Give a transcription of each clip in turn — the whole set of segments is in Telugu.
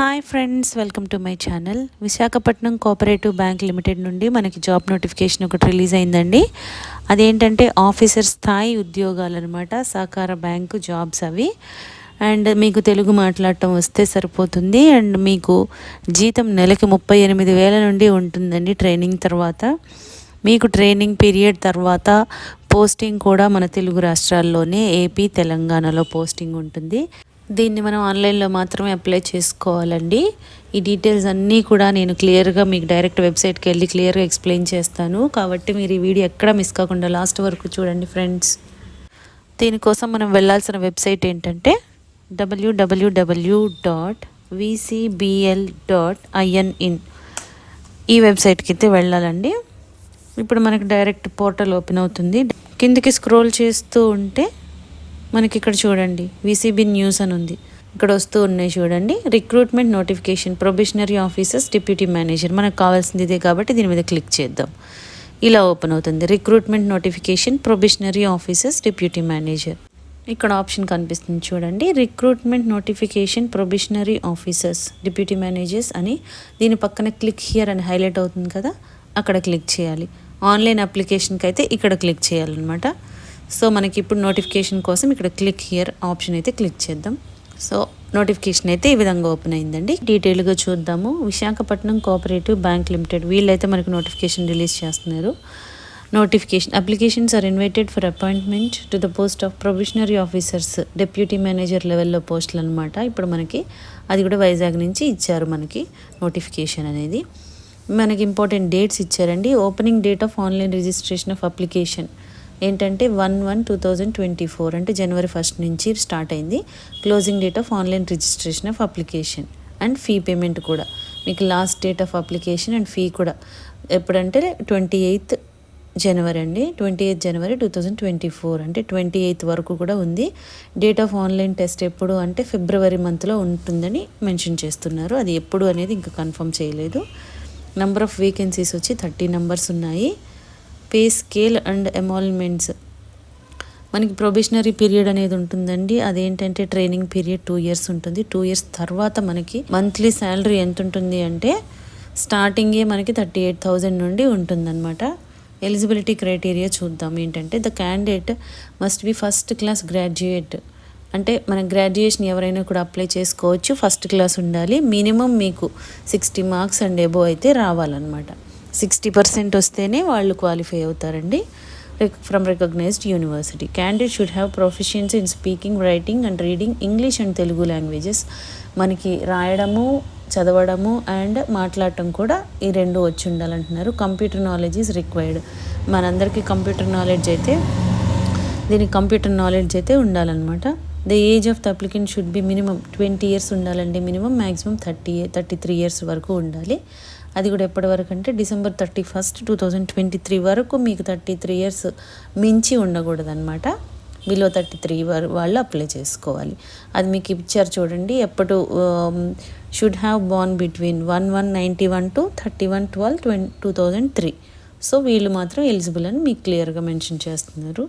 Hi friends welcome to my channel Visakhapatnam cooperative bank limited నుండి మనకి జాబ్ నోటిఫికేషన్ ఒకటి రిలీజ్ అయిందండి. అదేంటంటే ఆఫీసర్ స్థాయి ఉద్యోగాలు అనమాట సహకార బ్యాంకు జాబ్స్ అవి. అండ్ మీకు తెలుగు మాట్లాడటం వస్తే సరిపోతుంది. అండ్ మీకు జీతం నెలకి ముప్పై ఎనిమిది వేల నుండి ఉంటుందండి ట్రైనింగ్ తర్వాత. మీకు ట్రైనింగ్ పీరియడ్ తర్వాత పోస్టింగ్ కూడా మన తెలుగు రాష్ట్రాల్లోనే ఏపీ తెలంగాణలో పోస్టింగ్ ఉంటుంది. దీన్ని మనం ఆన్లైన్లో మాత్రమే అప్లై చేసుకోవాలండి. ఈ డీటెయిల్స్ అన్నీ కూడా నేను క్లియర్గా మీకు డైరెక్ట్ వెబ్సైట్కి వెళ్ళి క్లియర్గా ఎక్స్ప్లెయిన్ చేస్తాను. కాబట్టి మీరు ఈ వీడియో ఎక్కడ మిస్ కాకుండా లాస్ట్ వరకు చూడండి ఫ్రెండ్స్. దీనికోసం మనం వెళ్ళాల్సిన వెబ్సైట్ ఏంటంటే WWW dot VCBL dot IN in ఈ వెబ్సైట్కి అయితే వెళ్ళాలండి. ఇప్పుడు మనకు డైరెక్ట్ పోర్టల్ ఓపెన్ అవుతుంది. కిందికి స్క్రోల్ చేస్తూ ఉంటే మనకి ఇక్కడ చూడండి విసిబి న్యూస్ అని ఉంది ఇక్కడ వస్తూ ఉన్నాయి చూడండి recruitment notification probationary officers deputy manager మనకు కావాల్సింది ఇదే కాబట్టి దీని మీద క్లిక్ చేద్దాం. ఇలా ఓపెన్ అవుతుంది. Recruitment notification probationary officers deputy manager ఇక్కడ ఆప్షన్ కనిపిస్తుంది చూడండి. Recruitment notification probationary officers deputy managers అని దీని పక్కన క్లిక్ హియర్ అని హైలైట్ అవుతుంది కదా అక్కడ క్లిక్ చేయాలి. ఆన్లైన్ అప్లికేషన్కి అయితే ఇక్కడ క్లిక్ చేయాలన్నమాట. సో మనకి ఇప్పుడు నోటిఫికేషన్ కోసం ఇక్కడ క్లిక్ హియర్ ఆప్షన్ అయితే క్లిక్ చేద్దాం. సో నోటిఫికేషన్ అయితే ఈ విధంగా ఓపెన్ అయిందండి. డీటెయిల్గా చూద్దాము. విశాఖపట్నం కోఆపరేటివ్ బ్యాంక్ లిమిటెడ్ వీళ్ళైతే మనకు నోటిఫికేషన్ రిలీజ్ చేస్తున్నారు. Notification applications are invited for appointment to the post of provisionary officers deputy manager లెవెల్లో పోస్టులు అనమాట ఇప్పుడు మనకి అది కూడా వైజాగ్ నుంచి ఇచ్చారు మనకి నోటిఫికేషన్ అనేది. మనకి ఇంపార్టెంట్ డేట్స్ ఇచ్చారండి. Opening date of online registration of application ఏంటంటే one one two thousand twenty four అంటే జనవరి ఫస్ట్ నుంచి స్టార్ట్ అయింది. Closing date of online registration of application and fee payment కూడా. మీకు last date of application and fee కూడా. ఎప్పుడంటే ట్వంటీ ఎయిత్ జనవరి అండి. ట్వంటీ ఎయిత్ జనవరి టూ థౌజండ్ ట్వంటీ ఫోర్ అంటే ట్వంటీ ఎయిత్ వరకు కూడా ఉంది. డేట్ ఆఫ్ ఆన్లైన్ టెస్ట్ ఎప్పుడు అంటే ఫిబ్రవరి మంత్లో ఉంటుందని మెన్షన్ చేస్తున్నారు. అది ఎప్పుడు అనేది ఇంకా కన్ఫర్మ్ చేయలేదు. నెంబర్ ఆఫ్ వేకెన్సీస్ వచ్చి థర్టీ నెంబర్స్ ఉన్నాయి. పే స్కేల్ అండ్ ఎమాల్మెంట్స్ మనకి ప్రొబేషనరీ పీరియడ్ అనేది ఉంటుందండి. అదేంటంటే ట్రైనింగ్ పీరియడ్ టూ ఇయర్స్ ఉంటుంది. టూ ఇయర్స్ తర్వాత మనకి మంత్లీ శాలరీ ఎంత ఉంటుంది అంటే స్టార్టింగే మనకి థర్టీ ఎయిట్ థౌజండ్ నుండి ఉంటుందన్నమాట. ఎలిజిబిలిటీ క్రైటీరియా చూద్దాం. ఏంటంటే the candidate must be first class graduate. అంటే మన గ్రాడ్యుయేషన్ ఎవరైనా కూడా అప్లై చేసుకోవచ్చు. ఫస్ట్ క్లాస్ ఉండాలి. మినిమం మీకు సిక్స్టీ మార్క్స్ అండ్ ఎబో అయితే రావాలన్నమాట. సిక్స్టీ పర్సెంట్ వస్తేనే వాళ్ళు క్వాలిఫై అవుతారండి. From recognised university candidate should have proficiency in speaking writing and reading English and Telugu languages మనకి రాయడము చదవడము అండ్ మాట్లాడటం కూడా ఈ రెండు వచ్చి ఉండాలంటున్నారు. కంప్యూటర్ నాలెడ్జ్ ఈజ్ రిక్వైర్డ్ మనందరికీ కంప్యూటర్ నాలెడ్జ్ అయితే దీనికి కంప్యూటర్ నాలెడ్జ్ అయితే ఉండాలన్నమాట. The age of the applicant should be minimum twenty years ఉండాలండి. Minimum maximum thirty thirty three years వరకు ఉండాలి. అది కూడా ఎప్పటి వరకు అంటే December thirty first two thousand twenty three వరకు మీకు థర్టీ త్రీ ఇయర్స్ మించి ఉండకూడదనమాట బిలో థర్టీ త్రీ వాళ్ళు అప్లై చేసుకోవాలి. అది మీకు ఇచ్చారు చూడండి ఎప్పుడు should have born between one one ninety one to thirty one twelve twenty two thousand three so వీళ్ళు మాత్రం ఎలిజిబుల్ అని మీకు క్లియర్గా మెన్షన్ చేస్తున్నారు.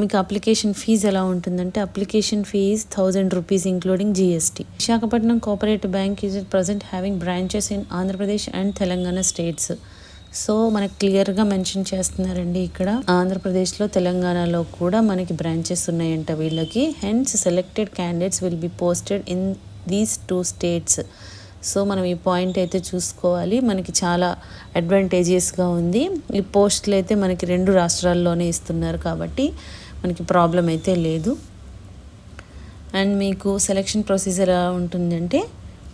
మీకు అప్లికేషన్ ఫీజు ఎలా ఉంటుందంటే application fee thousand rupees including GST. Visakhapatnam cooperative bank is present having branches in Andhra Pradesh and Telangana states. So మనకు క్లియర్గా మెన్షన్ చేస్తున్నారండి ఇక్కడ. ఆంధ్రప్రదేశ్లో తెలంగాణలో కూడా మనకి బ్రాంచెస్ ఉన్నాయంట వీళ్ళకి. Hence selected candidates will be posted in these two states so మనం ఈ పాయింట్ అయితే చూసుకోవాలి. మనకి చాలా అడ్వాంటేజియస్గా ఉంది. ఈ పోస్టులు అయితే మనకి రెండు రాష్ట్రాల్లోనే ఇస్తున్నారు కాబట్టి మనకి ప్రాబ్లం అయితే లేదు. అండ్ మీకు సెలెక్షన్ ప్రొసీజర్ ఎలా ఉంటుందంటే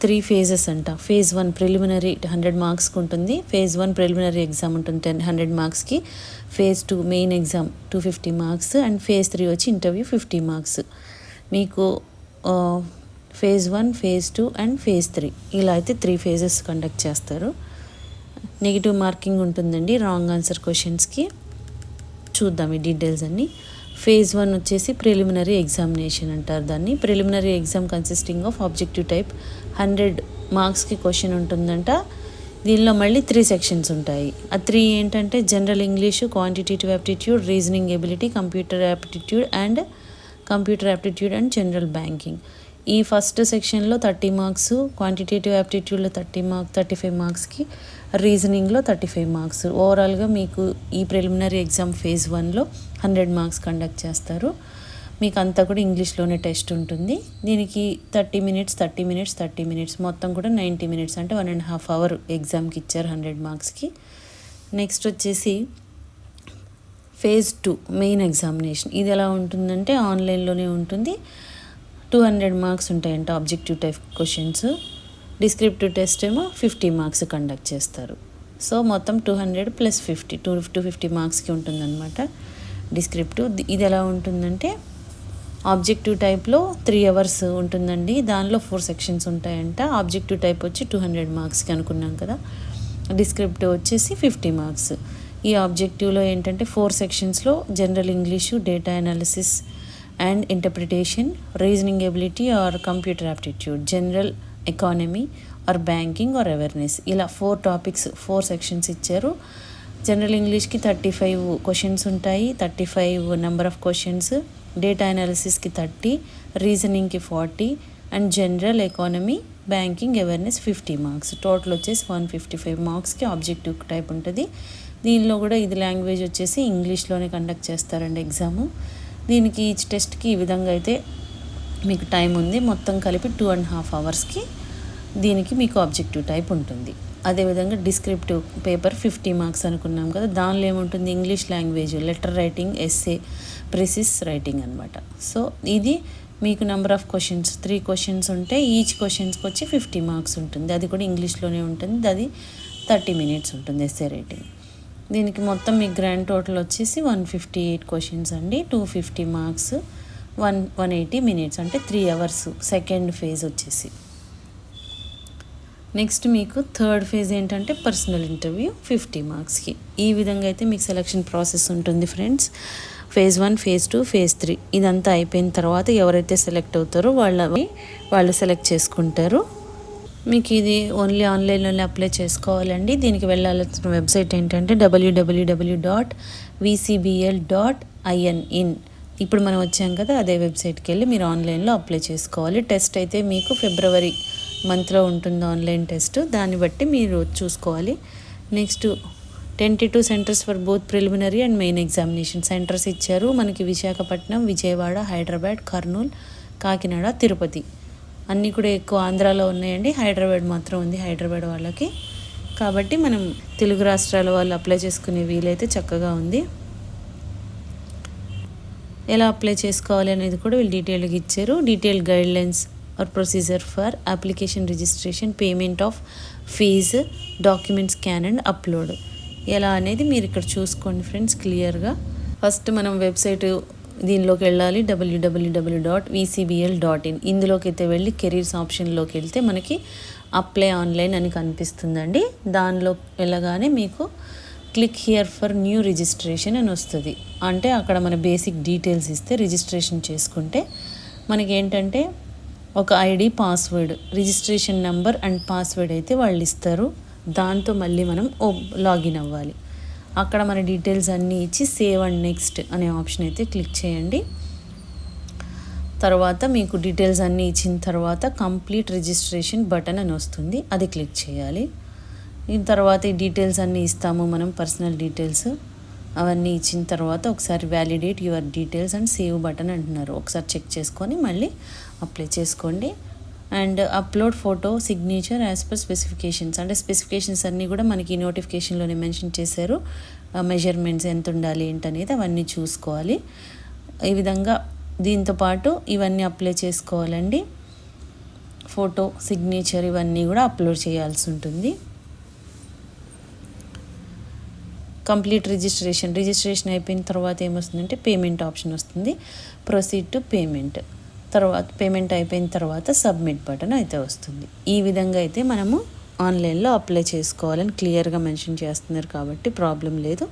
త్రీ ఫేజెస్ అంట. ఫేజ్ వన్ ప్రిలిమినరీ హండ్రెడ్ మార్క్స్కి ఉంటుంది. ఫేజ్ వన్ ప్రిలిమినరీ ఎగ్జామ్ ఉంటుంది టెన్ హండ్రెడ్ మార్క్స్కి phase two main exam two fifty marks and phase three వచ్చి ఇంటర్వ్యూ ఫిఫ్టీ మార్క్స్ మీకు phase one phase two and phase three ఇలా అయితే త్రీ ఫేజెస్ కండక్ట్ చేస్తారు. నెగిటివ్ మార్కింగ్ ఉంటుందండి రాంగ్ ఆన్సర్ క్వశ్చన్స్కి చూద్దాం ఈ డీటెయిల్స్ అన్నీ. ఫేజ్ వన్ వచ్చేసి ప్రిలిమినరీ ఎగ్జామినేషన్ అంటారు దాన్ని. Preliminary exam consisting of objective type hundred మార్క్స్కి క్వశ్చన్ ఉంటుందంట. దీనిలో మళ్ళీ త్రీ సెక్షన్స్ ఉంటాయి. ఆ త్రీ ఏంటంటే general English quantitative aptitude reasoning ability computer aptitude and computer aptitude and general banking ఈ ఫస్ట్ సెక్షన్లో థర్టీ మార్క్స్ క్వాంటిటేటివ్ యాప్టిట్యూడ్లో థర్టీ మార్క్ థర్టీ ఫైవ్ మార్క్స్కి రీజనింగ్లో థర్టీ ఫైవ్ మార్క్స్ ఓవరాల్గా మీకు ఈ ప్రిలిమినరీ ఎగ్జామ్ ఫేజ్ వన్లో హండ్రెడ్ మార్క్స్ కండక్ట్ చేస్తారు. మీకు అంతా కూడా ఇంగ్లీష్లోనే టెస్ట్ ఉంటుంది. దీనికి thirty minutes thirty minutes thirty minutes మొత్తం కూడా నైంటీ మినిట్స్ అంటే వన్ అండ్ హాఫ్ అవర్ ఎగ్జామ్కి ఇచ్చారు హండ్రెడ్ మార్క్స్కి నెక్స్ట్ వచ్చేసి ఫేజ్ టూ మెయిన్ ఎగ్జామినేషన్ ఇది ఎలా ఉంటుందంటే ఆన్లైన్లోనే ఉంటుంది. టూ హండ్రెడ్ మార్క్స్ ఉంటాయంట objective type questions. Descriptive test ఏమో ఫిఫ్టీ మార్క్స్ కండక్ట్ చేస్తారు. సో మొత్తం two hundred plus fifty two two fifty మార్క్స్కి ఉంటుందన్నమాట. డిస్క్రిప్టివ్ ఇది ఎలా ఉంటుందంటే ఆబ్జెక్టివ్ టైప్లో త్రీ అవర్స్ ఉంటుందండి. దానిలో ఫోర్ సెక్షన్స్ ఉంటాయంట. ఆబ్జెక్టివ్ టైప్ వచ్చి టూ హండ్రెడ్ మార్క్స్కి అనుకున్నాం కదా. డిస్క్రిప్టివ్ వచ్చేసి ఫిఫ్టీ మార్క్స్. ఈ ఆబ్జెక్టివ్లో ఏంటంటే four సెక్షన్స్లో general English data analysis and interpretation reasoning ability or computer aptitude general economy or banking or awareness ఇలా ఫోర్ టాపిక్స్ ఫోర్ సెక్షన్స్ ఇచ్చారు. జనరల్ ఇంగ్లీష్కి థర్టీ ఫైవ్ క్వశ్చన్స్ ఉంటాయి. Thirty five number of questions data అనాలిసిస్కి thirty రీజనింగ్కి forty and general economy banking awareness fifty marks total వచ్చేసి వన్ ఫిఫ్టీ ఫైవ్ మార్క్స్కి ఆబ్జెక్టివ్ టైప్ ఉంటుంది. దీనిలో కూడా ఇది లాంగ్వేజ్ వచ్చేసి ఇంగ్లీష్లోనే కండక్ట్ చేస్తారండి ఎగ్జాము దీనికి ఈచ్ టెస్ట్కి ఈ విధంగా అయితే మీకు టైం ఉంది. మొత్తం కలిపి టూ అండ్ హాఫ్ అవర్స్కి దీనికి మీకు ఆబ్జెక్టివ్ టైప్ ఉంటుంది. అదేవిధంగా డిస్క్రిప్టివ్ పేపర్ ఫిఫ్టీ మార్క్స్ అనుకున్నాం కదా దానిలో ఏముంటుంది? English language letter writing essay precis writing అనమాట సో ఇది మీకు number of questions three questions ఉంటే ఈచ్ క్వశ్చన్స్కి వచ్చి ఫిఫ్టీ మార్క్స్ ఉంటుంది. అది కూడా ఇంగ్లీష్లోనే ఉంటుంది. అది థర్టీ మినిట్స్ ఉంటుంది ఎస్ఏ రైటింగ్ దీనికి మొత్తం మీ గ్రాండ్ టోటల్ వచ్చేసి వన్ ఫిఫ్టీ ఎయిట్ క్వశ్చన్స్ అండి two fifty marks one one eighty minutes అంటే త్రీ అవర్స్ సెకండ్ ఫేజ్ వచ్చేసి. నెక్స్ట్ మీకు థర్డ్ ఫేజ్ ఏంటంటే పర్సనల్ ఇంటర్వ్యూ ఫిఫ్టీ మార్క్స్కి. ఈ విధంగా అయితే మీకు సెలక్షన్ ప్రాసెస్ ఉంటుంది friends. Phase one phase two phase three. ఇదంతా అయిపోయిన తర్వాత ఎవరైతే సెలెక్ట్ అవుతారో వాళ్ళ వాళ్ళు సెలెక్ట్ చేసుకుంటారు. మీకు ఇది ఓన్లీ ఆన్లైన్లోనే అప్లై చేసుకోవాలండి. దీనికి వెళ్ళాల్సిన వెబ్సైట్ ఏంటంటే WWW dot VCBL dot IN in ఇప్పుడు మనం వచ్చాం కదా అదే వెబ్సైట్కి వెళ్ళి మీరు ఆన్లైన్లో అప్లై చేసుకోవాలి. టెస్ట్ అయితే మీకు ఫిబ్రవరి మంత్లో ఉంటుంది ఆన్లైన్ టెస్ట్ దాన్ని బట్టి మీరు చూసుకోవాలి. Next twenty two centres for both preliminary and main examination centres ఇచ్చారు మనకి విశాఖపట్నం విజయవాడ హైదరాబాద్ కర్నూలు కాకినాడ తిరుపతి. అన్నీ కూడా ఎక్కువ ఆంధ్రాలో ఉన్నాయండి. హైదరాబాద్ మాత్రం ఉంది. హైదరాబాద్ వాళ్ళకి. కాబట్టి మనం తెలుగు రాష్ట్రాల వాళ్ళు అప్లై చేసుకునే వీలైతే చక్కగా ఉంది. ఎలా అప్లై చేసుకోవాలి అనేది కూడా వీళ్ళు డీటెయిల్గా ఇచ్చారు. Detail guidelines are procedure for application registration payment of fee document scan and upload ఎలా అనేది మీరు ఇక్కడ చూసుకోండి ఫ్రెండ్స్ క్లియర్గా ఫస్ట్ మనం వెబ్సైట్ దీనిలోకి వెళ్ళాలి. WWW dot VCBL dot in ఇందులోకి అయితే వెళ్ళి కెరీర్స్ ఆప్షన్లోకి వెళ్తే మనకి అప్లై ఆన్లైన్ అని కనిపిస్తుందండి. దానిలో వెళ్ళగానే మీకు click here for new registration అని వస్తుంది. అంటే అక్కడ మన బేసిక్ డీటెయిల్స్ ఇస్తే రిజిస్ట్రేషన్ చేసుకుంటే మనకి ఏంటంటే ఒక ID password registration number and password అయితే వాళ్ళు ఇస్తారు దాంతో మళ్ళీ మనం ఓ లాగిన్ అవ్వాలి. అక్కడ మన డీటెయిల్స్ అన్నీ ఇచ్చి సేవ్ అండ్ నెక్స్ట్ అనే ఆప్షన్ అయితే క్లిక్ చేయండి. తర్వాత మీకు డీటెయిల్స్ అన్నీ ఇచ్చిన తర్వాత కంప్లీట్ రిజిస్ట్రేషన్ బటన్ అని వస్తుంది. అది క్లిక్ చేయాలి. దీని తర్వాత ఈ డీటెయిల్స్ అన్నీ ఇస్తాము మనం పర్సనల్ డీటెయిల్స్ అవన్నీ ఇచ్చిన తర్వాత ఒకసారి validate your details and save button అంటున్నారు. ఒకసారి చెక్ చేసుకొని మళ్ళీ అప్లై చేసుకోండి. And upload photo signature as per specifications అంటే స్పెసిఫికేషన్స్ అన్నీ కూడా మనకి నోటిఫికేషన్లోనే మెన్షన్ చేశారు. మెజర్మెంట్స్ ఎంత ఉండాలి ఏంటనేది అవన్నీ చూసుకోవాలి. ఈ విధంగా దీంతో పాటు ఇవన్నీ అప్లై చేసుకోవాలండి. ఫోటో సిగ్నేచర్ ఇవన్నీ కూడా అప్లోడ్ చేయాల్సి ఉంటుంది. కంప్లీట్ రిజిస్ట్రేషన్ రిజిస్ట్రేషన్ అయిపోయిన తర్వాత ఏమొస్తుందంటే పేమెంట్ ఆప్షన్ వస్తుంది. ప్రొసీడ్ టు పేమెంట్ తర్వాత పేమెంట్ అయిపోయిన తర్వాత సబ్మిట్ బటన్ అయితే వస్తుంది. ఈ విధంగా అయితే మనము ఆన్లైన్లో అప్లై చేసుకోవాలని క్లియర్గా మెన్షన్ చేస్తున్నారు కాబట్టి ప్రాబ్లం లేదు.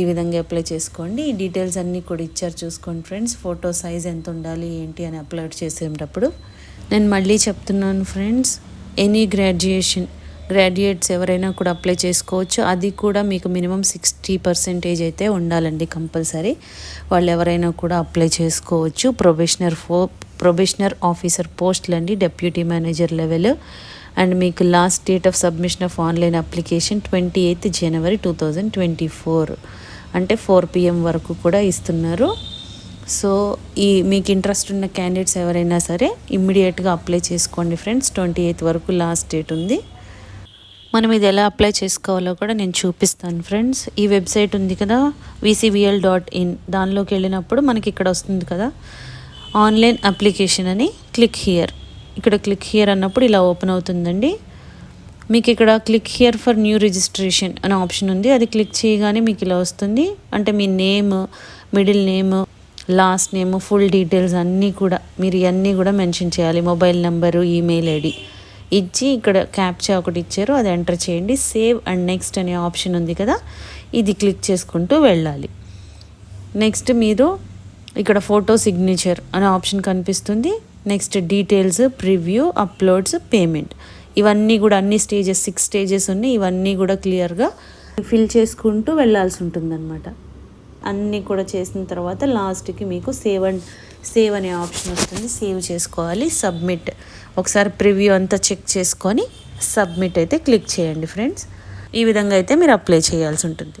ఈ విధంగా అప్లై చేసుకోండి. ఈ డీటెయిల్స్ అన్నీ కూడా ఇచ్చారు చూసుకోండి ఫ్రెండ్స్. ఫోటో సైజ్ ఎంత ఉండాలి ఏంటి అని అప్లోడ్ చేసేటప్పుడు నేను మళ్ళీ చెప్తున్నాను ఫ్రెండ్స్ ఎనీ గ్రాడ్యుయేషన్ గ్రాడ్యుయేట్స్ ఎవరైనా కూడా అప్లై చేసుకోవచ్చు. అది కూడా మీకు మినిమం సిక్స్టీ పర్సెంటేజ్ అయితే ఉండాలండి కంపల్సరీ. వాళ్ళు ఎవరైనా కూడా అప్లై చేసుకోవచ్చు. ప్రొబేషనర్ ఫో ప్రొబేషనర్ ఆఫీసర్ పోస్టులండి డెప్యూటీ మేనేజర్ లెవెల్. అండ్ మీకు last date of submission of online application twenty eighth January two thousand twenty four. అంటే ఫోర్ పిఎం వరకు కూడా ఇస్తున్నారు. సో ఈ మీకు ఇంట్రెస్ట్ ఉన్న క్యాండిడేట్స్ ఎవరైనా సరే ఇమ్మీడియట్గా అప్లై చేసుకోండి ఫ్రెండ్స్. ట్వంటీ ఎయిత్ వరకు లాస్ట్ డేట్ ఉంది. మనం ఇది ఎలా అప్లై చేసుకోవాలో కూడా నేను చూపిస్తాను ఫ్రెండ్స్. ఈ వెబ్సైట్ ఉంది కదా విసిబిఎల్ డాట్ ఇన్. దానిలోకి వెళ్ళినప్పుడు మనకి ఇక్కడ వస్తుంది కదా. ఆన్లైన్ అప్లికేషన్ అని క్లిక్ హియర్. ఇక్కడ క్లిక్ హియర్ అన్నప్పుడు ఇలా ఓపెన్ అవుతుందండి. మీకు ఇక్కడ click here for new registration అనే ఆప్షన్ ఉంది. అది క్లిక్ చేయగానే మీకు ఇలా వస్తుంది. అంటే మీ name middle name last name full details అన్నీ కూడా మీరు ఇవన్నీ కూడా మెన్షన్ చేయాలి. మొబైల్ నెంబరు ఈమెయిల్ ఐడి ఇచ్చి ఇక్కడ క్యాప్చా ఒకటి ఇచ్చారు. అది ఎంటర్ చేయండి. సేవ్ అండ్ నెక్స్ట్ అనే ఆప్షన్ ఉంది కదా. ఇది క్లిక్ చేసుకుంటూ వెళ్ళాలి. నెక్స్ట్ మీరు ఇక్కడ ఫోటో సిగ్నేచర్ అనే ఆప్షన్ కనిపిస్తుంది. Next details preview uploads payment ఇవన్నీ కూడా అన్ని స్టేజెస్ సిక్స్ స్టేజెస్ ఉన్నాయి. ఇవన్నీ కూడా క్లియర్గా ఫిల్ చేసుకుంటూ వెళ్ళాల్సి ఉంటుందన్నమాట. అన్నీ కూడా చేసిన తర్వాత లాస్ట్కి మీకు సేవ్ అండ్ సేవ్ అనే ఆప్షన్ వస్తుంది. సేవ్ చేసుకోవాలి సబ్మిట్ ఒకసారి ప్రివ్యూ అంతా చెక్ చేసుకొని సబ్మిట్ అయితే క్లిక్ చేయండి ఫ్రెండ్స్ ఈ విధంగా అయితే మీరు అప్లై చేయాల్సి ఉంటుంది.